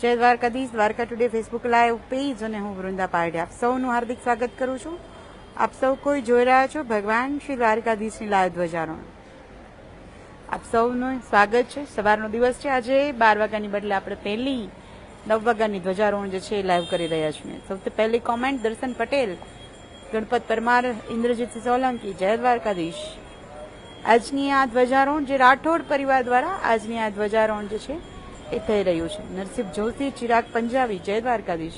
જય Dwarkadhish, Dwarka today Facebook live page અને હું વૃંદા પારડી આપ સૌનું હાર્દિક સ્વાગત કરું છું. આપ સૌ કોઈ જોઈ રહ્યા છો ભગવાન શ્રી દ્વારકાધીશની લાઈવ ધ્વજારોહણ. આપ સૌનું સ્વાગત છે. સવારનો દિવસ છે. આજે બાર વાગ્યાની બદલે આપણે પહેલી નવ વાગ્યાની ધ્વજારોહણ જે છે એ લાઈવ કરી રહ્યા છીએ. સૌથી પહેલી કોમેન્ટ, દર્શન પટેલ, ગણપત પરમાર ઇન્દ્રજીતસિંહ સોલંકી, જય દ્વારકાધીશ. આજની આ ધ્વજારોહણ જે રાઠોડ પરિવાર દ્વારા આજની આ ધ્વજારોહણ જે છે એ થઈ રહ્યું છે. નરસિંહ જોશી, ચિરાગ પંજાબી, જય દ્વારકાધીશ.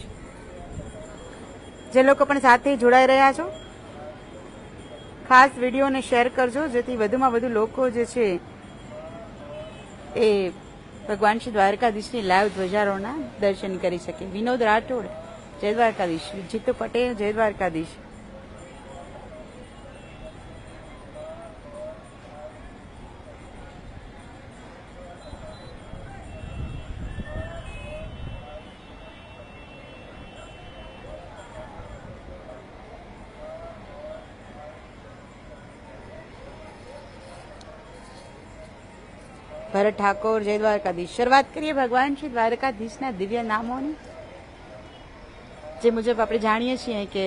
જે લોકો પણ સાથે જોડાઈ રહ્યા છો, ખાસ વિડીયોને શેર કરજો, જેથી વધુમાં વધુ લોકો જે છે એ ભગવાન શ્રી દ્વારકાધીશની લાઈવ ધ્વજારોના દર્શન કરી શકે. વિનોદ રાઠોડ, જય દ્વારકાધીશ. જીતુ પટેલ, જય દ્વારકાધીશ. ભરત ઠાકોર, જય દ્વારકાધીશ. શરૂઆત કરીએ ભગવાન શ્રી દ્વારકાધીશના દિવ્ય નામોની. જે મુજબ આપણે જાણીએ છીએ કે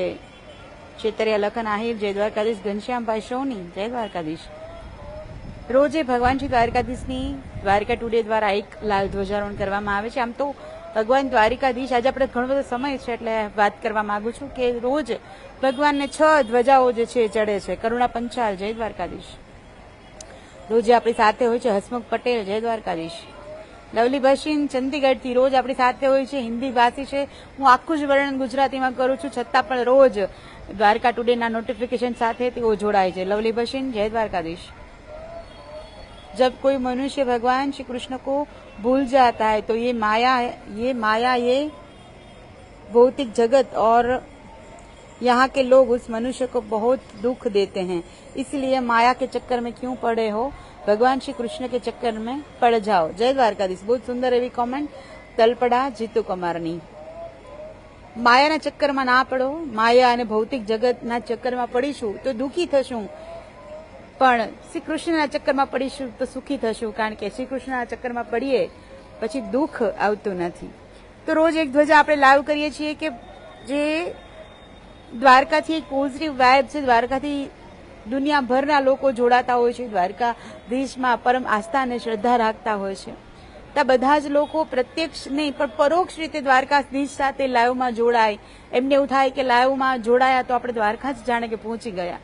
ચેતરિયા લખન આહિર, જય દ્વારકાધીશ, ઘનશ્યામભાઈ સોની, જય દ્વારકાધીશ. રોજે ભગવાન શ્રી દ્વારકાધીશની દ્વારકા ટુડે દ્વારા એક લાલ ધ્વજારોહણ કરવામાં આવે છે. આમ તો ભગવાન દ્વારિકાધીશ, આજે આપણે ઘણો બધો સમય છે એટલે વાત કરવા માંગુ છું કે રોજ ભગવાનને છ ધ્વજાઓ જે છે, ચડે છે. કરુણા પંચાલ, જય દ્વારકાધીશ. રોજ આપણી સાથે હોય છે હસમુખ પટેલ, જય દ્વારકાધીશ. લવલી બશીન ચંદીગઢથી રોજ આપણી સાથે હોય છે, હિન્દી ભાષી છે. હું આખું જ વર્ણન ગુજરાતીમાં કરું છું, છતાં પણ રોજ દ્વારકા ટુડેના નોટિફિકેશન સાથે તેઓ જોડાય છે. લવલી બશીન જય દ્વારકાધીશ. જબ કોઈ મનુષ્ય ભગવાન શ્રી કૃષ્ણ કો ભૂલ જાતા है તો ये માયા ये માયા ये ભૌતિક જગત ઓર यहाँ के लोग उस मनुष्य को बहुत दुख देते हैं इसलिए माया के चक्कर में क्यों पड़े हो भगवान श्री कृष्ण के चक्कर में पड़ जाओ जय द्वारकाधीश बहुत सुंदर એવી કોમેન્ટ તલપડા જીતુ કુમારની માયાના ચક્કરમાં ના પડો માયા અને ભૌતિક જગતના ચક્કરમાં પડીશું તો દુઃખી થશું પણ શ્રી કૃષ્ણના ચક્કરમાં પડીશું તો સુખી થશું કારણ કે શ્રી કૃષ્ણના ચક્કરમાં પડીએ પછી દુઃખ આવતું નથી તો રોજ એક ધ્વજા આપણે લાઈવ કરીએ છીએ કે જે દ્વારકાથી એક પોઝિટિવ વાઇબ છે. દ્વારકાથી દુનિયાભરના લોકો જોડાતા હોય છે. દ્વારકાધીશમાં પરમ આસ્થા અને શ્રદ્ધા રાખતા હોય છે. ત્યાં બધા જ લોકો પ્રત્યક્ષ નહીં, પણ પરોક્ષ રીતે દ્વારકાધીશ સાથે લાઈવમાં જોડાય. એમને એવું થાય કે લાઈવમાં જોડાયા તો આપણે દ્વારકા જ જાણે કે પહોંચી ગયા.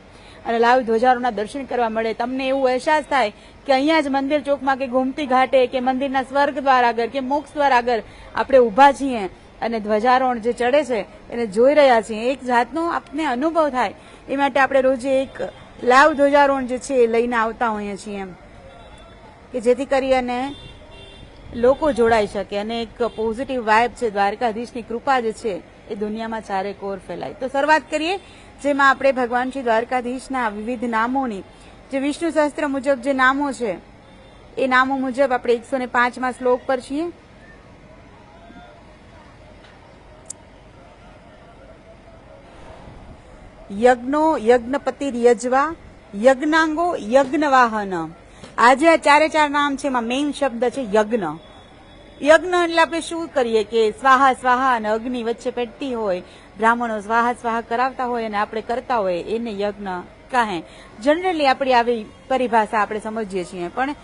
અને લાઈવ ધ્વજારોના દર્શન કરવા મળે. તમને એવું અહેસાસ થાય કે અહીંયા જ મંદિર ચોકમાં કે ગોમતી ઘાટે કે મંદિરના સ્વર્ગ દ્વાર આગળ કે મોક્ષ દ્વાર આગળ આપણે ઊભા છીએ. અને ધ્વજારોહણ જે ચડે છે, એને જોઈ રહ્યા છીએ. એક જાતનો આપને અનુભવ થાય. એ માટે આપણે રોજે એક લાઈવ ધ્વજારોહણ જે છે એ લઈને આવતા હોઈએ છીએ એમ. કે જેથી કરી અને લોકો જોડાઈ શકે અને એક પોઝિટિવ વાઇબ છે, દ્વારકાધીશની કૃપા જે છે એ દુનિયામાં ચારે કોર ફેલાય. તો શરૂઆત કરીએ, જેમાં આપણે ભગવાન શ્રી દ્વારકાધીશના વિવિધ નામોની. જે વિષ્ણુ શાસ્ત્ર મુજબ જે નામો છે, એ નામો મુજબ આપણે એકસો ને પાંચમાં શ્લોક પર છીએ. યજ્ઞો, યજ્ઞપતિ યજવા, યજ્ઞાંગો, યજ્ઞવાહન. આજે આ ચારે ચાર નામ છે, એમાં મેઇન શબ્દ છે યજ્ઞ. યજ્ઞ એટલે આપણે શું કરીએ કે સ્વાહા સ્વાહા અને અગ્નિ વચ્ચે પેટતી હોય. બ્રાહ્મણો સ્વાહા સ્વાહા કરાવતા હોય અને આપણે કરતા હોય એને યજ્ઞ. કહે જનરલી આપણી આવી પરિભાષા આપણે સમજીએ છીએ, પણ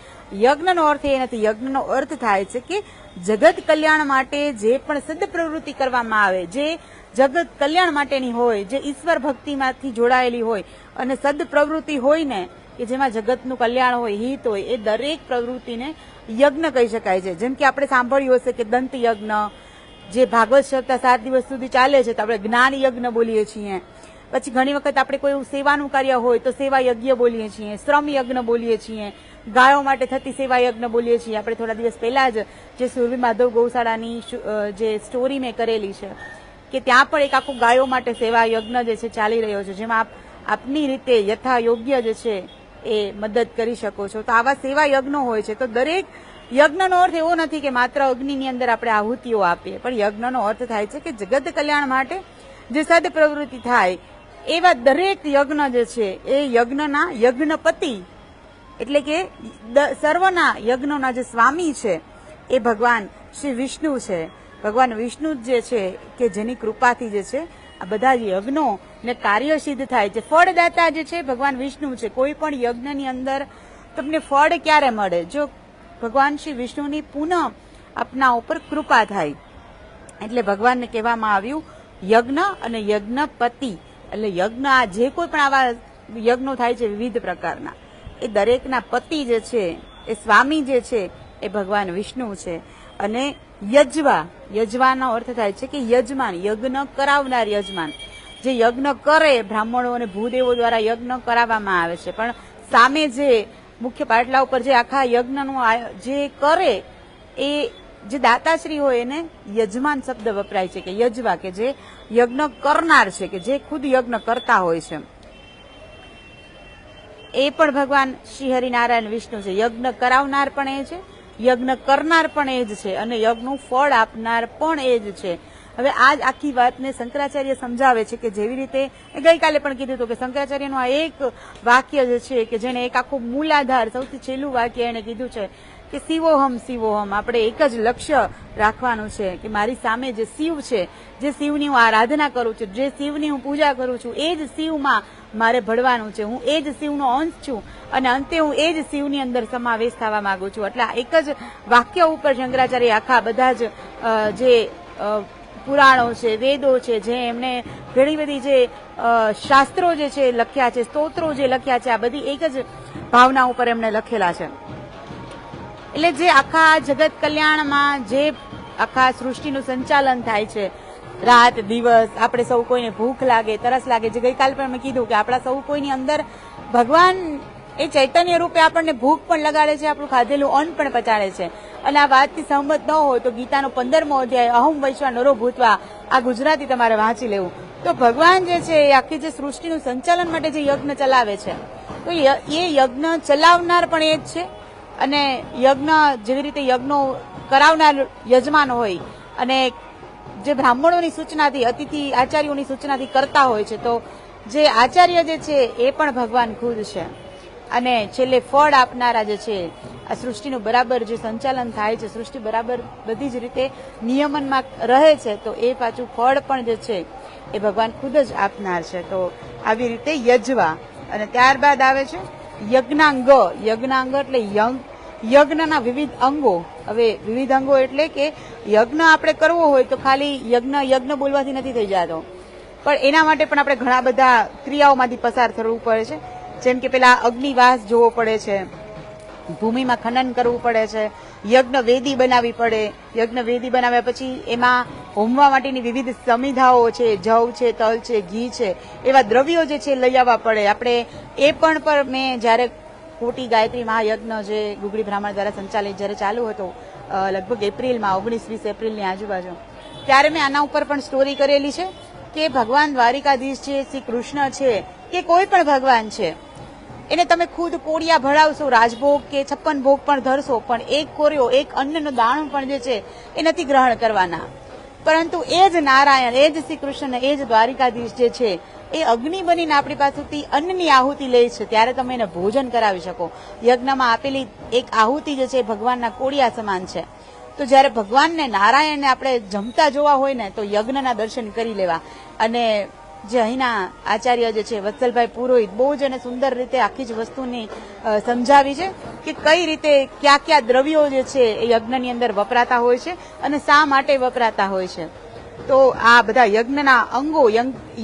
યજ્ઞનો અર્થ એ નથી, યજ્ઞનો અર્થ થાય છે કે જગત કલ્યાણ માટે જે પણ સદપ્રવૃત્તિ કરવામાં આવે, જે જગત કલ્યાણ માટેની હોય, જે ઈશ્વર ભક્તિમાંથી જોડાયેલી હોય, અને સદપ્રવૃત્તિ હોય ને, કે જેમાં જગતનું કલ્યાણ હોય, હિત હોય, એ દરેક પ્રવૃત્તિને યજ્ઞ કહી શકાય છે. જેમ કે આપણે સાંભળ્યું હશે કે દંત યજ્ઞ જે ભાગવત સપ્તાહ સાત દિવસ સુધી ચાલે છે, તો આપણે જ્ઞાન યજ્ઞ બોલીએ છીએ. પછી ઘણી વખત આપણે કોઈ સેવાનું કાર્ય હોય તો સેવા યજ્ઞ બોલીએ છીએ શ્રમ યજ્ઞ બોલીએ છીએ, ગાયો માટે થતી સેવા યજ્ઞ બોલીએ છીએ. આપણે થોડા દિવસ પહેલા જ જે સુરભી માધવ ગૌશાળાની જે સ્ટોરી મેં કરેલી છે કે ત્યાં પણ એક આખું ગાયો માટે સેવા યજ્ઞ જે છે ચાલી રહ્યો છે, જેમાં આપ, આપની રીતે યથા યોગ્ય જે છે એ મદદ કરી શકો છો. તો આવા સેવા યજ્ઞો હોય છે. તો દરેક યજ્ઞનો અર્થ એવો નથી કે માત્ર અગ્નિની અંદર આપણે આહુતિઓ આપીએ, પણ યજ્ઞનો અર્થ થાય છે કે જગત કલ્યાણ માટે જે સદ પ્રવૃત્તિ થાય એવા દરેક યજ્ઞ જે છે, એ યજ્ઞના યજ્ઞપતિ, એટલે કે સર્વના યજ્ઞોના જે સ્વામી છે, એ ભગવાન શ્રી વિષ્ણુ છે. ભગવાન વિષ્ણુ જ છે, કે જેની કૃપાથી જે છે, આ બધા યજ્ઞો ને કાર્ય સિદ્ધ થાય છે. ફળદાતા જે છે, ભગવાન વિષ્ણુ છે. કોઈ પણ યજ્ઞની અંદર તમને ફળ ક્યારે મળે? જો ભગવાન શ્રી વિષ્ણુની પુનઃ આપના ઉપર કૃપા થાય. એટલે ભગવાનને કહેવામાં આવ્યું યજ્ઞ અને યજ્ઞપતિ. એટલે યજ્ઞ આ જે કોઈ પણ આવા યજ્ઞો થાય છે વિવિધ પ્રકારના, એ દરેકના પતિ જે છે, એ સ્વામી જે છે, એ ભગવાન વિષ્ણુ છે. અને યજવા, યજવાનો અર્થ થાય છે કે યજમાન, યજ્ઞ કરાવનાર યજમાન. જે યજ્ઞ કરે, બ્રાહ્મણો અને ભૂદેવો દ્વારા યજ્ઞ કરાવવામાં આવે છે. પણ સામે જે મુખ્ય પાટલા ઉપર જે આખા યજ્ઞનું જે કરે, એ જે દાતાશ્રી હોય એને યજમાન શબ્દ વપરાય છે કે યજવા, કે જે યજ્ઞ કરનાર છે, કે જે ખુદ યજ્ઞ કરતા હોય છે. એ પણ ભગવાન શ્રી હરિનારાયણ વિષ્ણુ છે. યજ્ઞ કરાવનાર પણ એ છે, યજ્ઞ કરનાર પણ એ જ છે અને યજ્ઞનું ફળ આપનાર પણ એ જ છે. હવે આ જ આખી વાતને શંકરાચાર્ય સમજાવે છે કે જેવી રીતે ગઈકાલે પણ કીધું હતું કે શંકરાચાર્યનું આ એક વાક્ય જે છે કે જેને એક આખો મૂલાધાર, સૌથી છેલ્લું વાક્ય એને કીધું છે કે શિવોહમ શિવોહમ આપણે એક જ લક્ષ્ય રાખવાનું છે કે મારી સામે જે શિવ છે, જે શિવની હું આરાધના કરું છું, જે શિવની હું પૂજા કરું છું, એ જ શિવમાં મારે ભળવાનું છે. હું એ જ શિવનો અંશ છું અને અંતે હું એ જ શિવની અંદર સમાવેશ થવા માંગુ છું. એટલે એક જ વાક્ય ઉપર શંકરાચાર્ય આખા બધા જ જે પુરાણો છે, વેદો છે, જે એમણે ઘણી બધી જે શાસ્ત્રો જે છે લખ્યા છે, સ્તોત્રો જે લખ્યા છે, આ બધી એક જ ભાવના ઉપર એમણે લખેલા છે. એટલે જે આખા જગત કલ્યાણમાં જે આખા સૃષ્ટિનું સંચાલન થાય છે, રાત, દિવસ, આપણે સૌ કોઈને ભૂખ લાગે, તરસ લાગે, જે ગઈકાલ પણ મેં કીધું કે આપણા સૌ કોઈની અંદર ભગવાન એ ચૈતન્ય રૂપે આપણને ભૂખ પણ લગાડે છે, આપણું ખાધેલું અન્ન પણ પચાડે છે. અને આ વાતથી સહમત ન હોય તો ગીતાનો પંદરમો અધ્યાય, અહમ વૈશ્વા નરો ભૂતવા આ ગુજરાતી તમારે વાંચી લેવું. તો ભગવાન જે છે, એ આખી જે સૃષ્ટિનું સંચાલન માટે જે યજ્ઞ ચલાવે છે, તો એ યજ્ઞ ચલાવનાર પણ એ જ છે? અને યજ્ઞ, જેવી રીતે યજ્ઞો કરાવનાર યજમાન હોય અને જે બ્રાહ્મણોની સૂચનાથી, અતિથિ આચાર્યોની સૂચનાથી કરતા હોય છે, તો જે આચાર્ય જે છે, એ પણ ભગવાન ખુદ છે. અને છેલ્લે ફળ આપનારા જે છે, આ સૃષ્ટિનું બરાબર જે સંચાલન થાય છે, સૃષ્ટિ બરાબર બધી જ રીતે નિયમનમાં રહે છે, તો એ પાછું ફળ પણ જે છે, એ ભગવાન ખુદ જ આપનાર છે. તો આવી રીતે યજવા અને ત્યારબાદ આવે છે યજ્ઞાંગ યજ્ઞાંગ એટલે યંગ. યજ્ઞના વિવિધ અંગો. હવે વિવિધ અંગો એટલે કે યજ્ઞ આપણે કરવો હોય તો ખાલી યજ્ઞ યજ્ઞ બોલવાથી નથી થઈ જતો. પણ એના માટે પણ આપણે ઘણા બધા ક્રિયાઓમાંથી પસાર થવું પડે છે. જેમ કે પેલા અગ્નિવાસ જોવો પડે છે. ભૂમિમાં ખનન કરવું પડે છે, યજ્ઞ વેદી બનાવવી પડે. યજ્ઞ વેદી બનાવ્યા પછી એમાં હોમવા માટેની વિવિધ સમિધાઓ છે, જવ છે, તલ છે, ઘી છે, એવા દ્રવ્યો જે છે લઈ આવવા પડે. આપણે એ પણ પર મેં જ્યારે કોટી ગાયત્રી મહાયજ્ઞ જે ગુગળી બ્રાહ્મણ દ્વારા સંચાલિત જ્યારે ચાલુ હતો લગભગ એપ્રિલમાં ઓગણીસ વીસ એપ્રિલની આજુબાજુ, ત્યારે મેં આના ઉપર પણ સ્ટોરી કરેલી છે કે ભગવાન દ્વારિકાધીશ છે, શ્રી કૃષ્ણ છે, કે કોઈ પણ ભગવાન છે એને તમે ખુદ કોડિયા ભરાવશો, રાજભોગ કે છપ્પન ભોગ પણ ધરશો, પણ એક કોરિયો, એક અન્નનો દાણો પણ જે છે, એ નથી ગ્રહણ કરવાના. પરંતુ એ જ નારાયણ, એ જ શ્રી કૃષ્ણ એ જ દ્વારિકાધીશ જે છે, એ અગ્નિ બનીને આપણી પાસેથી અન્નની આહુતિ લે છે, ત્યારે તમે એને ભોજન કરાવી શકો. યજ્ઞમાં આપેલી એક આહુતિ જે છે ભગવાનના કોડિયા સમાન છે. તો જ્યારે ભગવાનને, નારાયણને આપણે જમતા જોવા હોય ને, તો યજ્ઞના દર્શન કરી લેવા. અને જે અહીંના આચાર્ય જે છે, વત્સલભાઈ પુરોહિત, બહુ જ એને સુંદર રીતે આખી જ વસ્તુની સમજાવી છે કે કઈ રીતે કયા કયા દ્રવ્યો જે છે એ યજ્ઞની અંદર વપરાતા હોય છે અને શા માટે વપરાતા હોય છે. તો આ બધા યજ્ઞના અંગો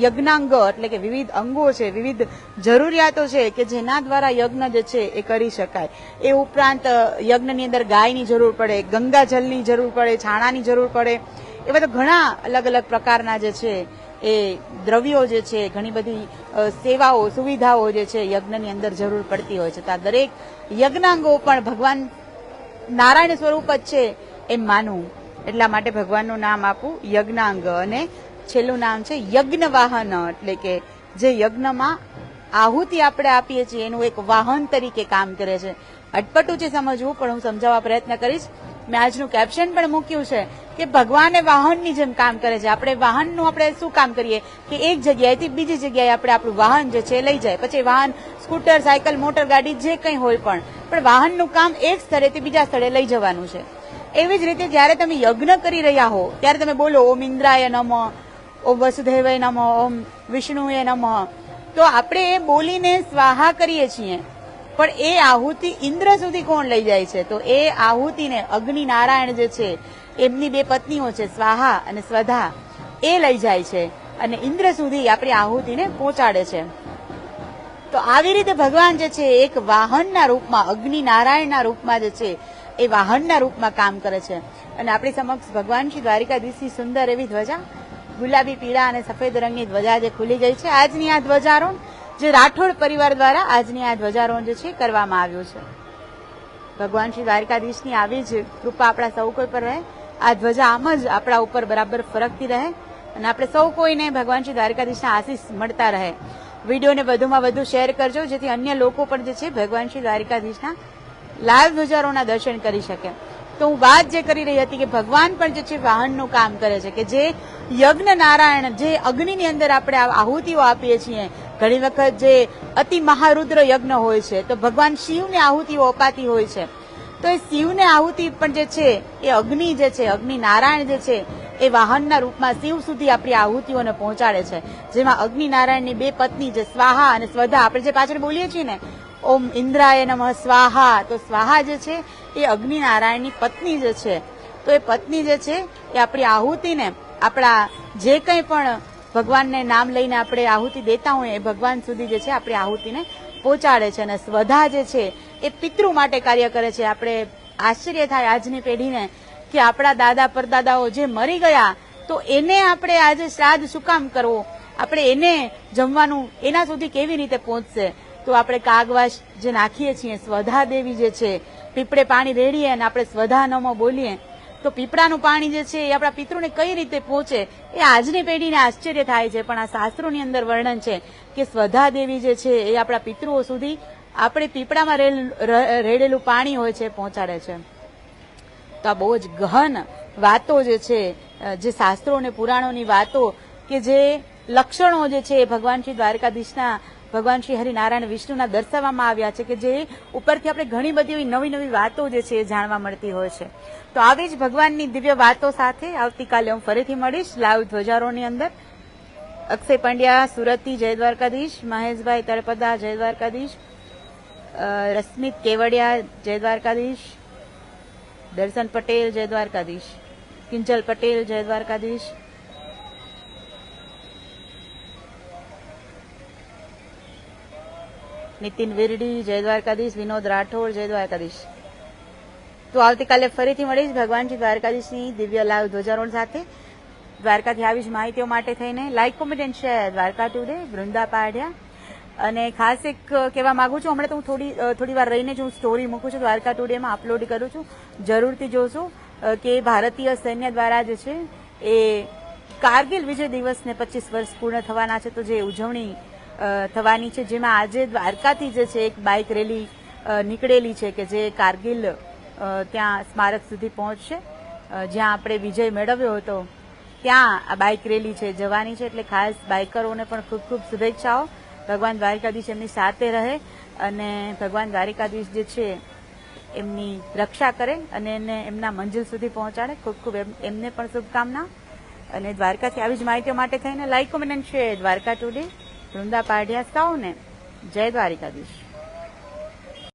યજ્ઞાંગ એટલે કે વિવિધ અંગો છે, વિવિધ જરૂરિયાતો છે કે જેના દ્વારા યજ્ઞ જે છે એ કરી શકાય. એ ઉપરાંત યજ્ઞની અંદર ગાયની જરૂર પડે ગંગાજલની જરૂર પડે, છાણાની જરૂર પડે. એવા તો ઘણા અલગ અલગ પ્રકારના જે છે એ દ્રવ્યો જે છે, ઘણી બધી સેવાઓ, સુવિધાઓ જે છે, યજ્ઞની અંદર જરૂર પડતી હોય છે. તો દરેક યજ્ઞાંગો પણ ભગવાન નારાયણ સ્વરૂપ જ છે એમ માનવું. એટલા માટે ભગવાનનું નામ આપવું યજ્ઞાંગ. અને છેલ્લું નામ છે યજ્ઞ વાહન એટલે કે જે યજ્ઞમાં આહુતિ આપણે આપીએ છીએ, એનું એક વાહન તરીકે કામ કરે છે. અટપટું છે સમજવું, પણ હું સમજાવવા પ્રયત્ન કરીશ. મેં આજનું કેપ્શન પણ મૂક્યું છે કે ભગવાન વાહનની જેમ કામ કરે છે. આપણે વાહનનું આપણે શું કામ કરીએ? કે એક જગ્યાએથી બીજી જગ્યાએ આપણે આપણું વાહન જે છે લઈ જાય. પછી વાહન, સ્કૂટર, સાયકલ, મોટર, ગાડી જે કંઈ હોય પણ પણ વાહનનું કામ એક સ્થળેથી બીજા સ્થળે લઈ જવાનું છે. એવી જ રીતે જ્યારે તમે યજ્ઞ કરી રહ્યા હો, ત્યારે તમે બોલો, ઓમ ઇન્દ્રાય નમ, ઓમ વસુદેવાય નમ, ઓમ વિષ્ણુએ નમ. તો આપણે એ બોલીને સ્વાહા કરીએ છીએ. પણ એ આહુતિ ઇન્દ્ર સુધી કોણ લઈ જાય છે? તો એ આહુતિને અગ્નિ નારાયણ જે છે, એમની બે પત્નીઓ છે, સ્વાહા અને સ્વધા, એ લઈ જાય છે અને ઇન્દ્ર સુધી આપણી આહુતિને પહોંચાડે છે. તો આવી રીતે ભગવાન જે છે, એક વાહનના રૂપમાં અગ્નિ નારાયણના રૂપમાં જે છે, એ વાહનના રૂપમાં કામ કરે છે. અને આપણી સમક્ષ ભગવાન શ્રી દ્વારિકાધીશની સુંદર એવી ધ્વજા, ગુલાબી પીળા અને સફેદ રંગની ધ્વજા જે ખુલી ગઈ છે. આજની આ ધ્વજારોહણ જે રાઠોડ પરિવાર દ્વારા આજની આ ધ્વજારોહણ જે છે કરવામાં આવ્યું છે. ભગવાન શ્રી દ્વારકાધીશની આવી જ કૃપા આપણા સૌ કોઈ પર રહે. આ ધ્વજા આમ જ આપણા ઉપર બરાબર ફરકતી રહે અને આપણે સૌ કોઈને ભગવાન શ્રી દ્વારકાધીશના આશીષ મળતા રહે. વિડીયોને વધુમાં વધુ શેર કરજો, જેથી અન્ય લોકો પણ જે છે ભગવાન શ્રી દ્વારિકાધીશના લાઈવ ધ્વજારોના દર્શન કરી શકે. તો હું વાત જે કરી રહી હતી કે ભગવાન પણ જે છે વાહનનું કામ કરે છે, કે જે યજ્ઞ નારાયણ જે અગ્નિની અંદર આપણે આહુતિઓ આપીએ છીએ ઘણી વખત જે અતિ મહારુદ્ર યજ્ઞ હોય છે, તો ભગવાન શિવને આહુતિઓ અપાતી હોય છે. તો એ શિવને આહુતિ પણ જે છે, એ અગ્નિ જે છે, અગ્નિ નારાયણ જે છે, એ વાહનના રૂપમાં શિવ સુધી આપણી આહુતિઓને પહોંચાડે છે. જેમાં અગ્નિ નારાયણની બે પત્ની જે સ્વાહા અને સ્વધા આપણે જે પાછળ બોલીએ છીએ ને, ઓમ ઇન્દ્રાય નમઃ સ્વાહા, તો સ્વાહા જે છે, એ અગ્નિ નારાયણની પત્ની જે છે. તો એ પત્ની જે છે, એ આપણી આહુતિને, આપણા જે કંઈ પણ ભગવાનને નામ લઈને આપણે આહુતિ દેતા હોઈએ, એ ભગવાન સુધી જે છે આપણી આહુતિને પહોંચાડે છે અને સ્વધા જે છે એ પિતૃ માટે કાર્ય કરે છે. આપણે આશ્ચર્ય થાય આજની પેઢીને કે આપણા દાદા પરદાદાઓ જે મરી ગયા, તો એને આપણે આજે શ્રાદ્ધ શું કામ કરવો? આપણે એને જમવાનું એના સુધી કેવી રીતે પહોંચશે? તો આપણે કાગવાશ જે નાખીએ છીએ, સ્વધા દેવી જે છે, પીપળે પાણી રેડીએ અને આપણે સ્વધા નમો બોલીએ તો પીપળાનું પાણી જે છે એ આપણા પિતૃને કઈ રીતે પહોંચે એ આજની પેઢીને આશ્ચર્ય થાય છે. પણ આ શાસ્ત્રોની અંદર વર્ણન છે કે સ્વધા દેવી જે છે એ આપણા પિતૃઓ સુધી આપણે પીપળામાં રેડેલું પાણી હોય છે પહોંચાડે છે. તો આ બહુ જ ગહન વાતો જે છે, જે શાસ્ત્રો અને પુરાણોની વાતો કે જે લક્ષણો જે છે એ ભગવાન શ્રી દ્વારકાધીશના ભગવાન શ્રી હરિનારાયણ વિષ્ણુના દર્શાવવામાં આવ્યા છે કે જે ઉપરથી આપણે ઘણી બધી એવી નવી નવી વાતો જે છે એ જાણવા મળતી હોય છે. તો આવી જ ભગવાનની દિવ્ય વાતો સાથે આવતીકાલે હું ફરીથી મળીશ લાઈવ ધ્વજારોની અંદર. અક્ષય પંડ્યા સુરતથી જય દ્વારકાધીશ મહેશભાઈ તળપદા જય દ્વારકાધીશ રશ્મિત કેવડિયા જય દ્વારકાધીશ દર્શન પટેલ જય દ્વારકાધીશ કિંજલ પટેલ જય દ્વારકાધીશ નીતિન વિરડી, જય દ્વારકાધીશ, વિનોદ રાઠોડ, જય દ્વારકાધીશ. તો આવતીકાલે ફરીથી મળીશ ભગવાનજી દ્વારકાધીશની દિવ્ય લાઈવ ધ્વજારોહણ સાથે. દ્વારકાથી આવી જ માહિતીઓ માટે થઈને. Like comment and share Dwarka today Vrunda Padhiya અને ખાસ એક કહેવા માંગુ છું, હમણાં તો હું થોડી થોડી વાર રહીને જ હું સ્ટોરી મૂકું છું, દ્વારકા ટુડેમાં અપલોડ કરું છું. જરૂરથી જોશો કે ભારતીય સૈન્ય દ્વારા જે છે, એ કારગિલ વિજય દિવસને પચીસ વર્ષ પૂર્ણ થવાના છે. તો જે ઉજવણી થવાની છે. જેમાં આજે દ્વારકાથી જે છે, એક બાઇક રેલી નીકળેલી છે કે જે કારગિલ ત્યાં સ્મારક સુધી પહોંચશે. જ્યાં આપણે વિજય મેળવ્યો હતો, ત્યાં આ બાઇક રેલી છે, જવાની છે. એટલે ખાસ બાઇકરોને પણ ખૂબ ખૂબ શુભેચ્છાઓ. ભગવાન દ્વારિકાધીશ એમની સાથે રહે અને ભગવાન દ્વારિકાધીશ જે છે, એમની રક્ષા કરે અને એને એમના મંજિલ સુધી પહોંચાડે. ખૂબ ખૂબ એમ- એમને પણ શુભકામના. અને દ્વારકાથી આવી જ માહિતીઓ માટે થઈને like, comment share. Dwarka today. Vrunda Padhiya સૌને જય દ્વારિકાધીશ.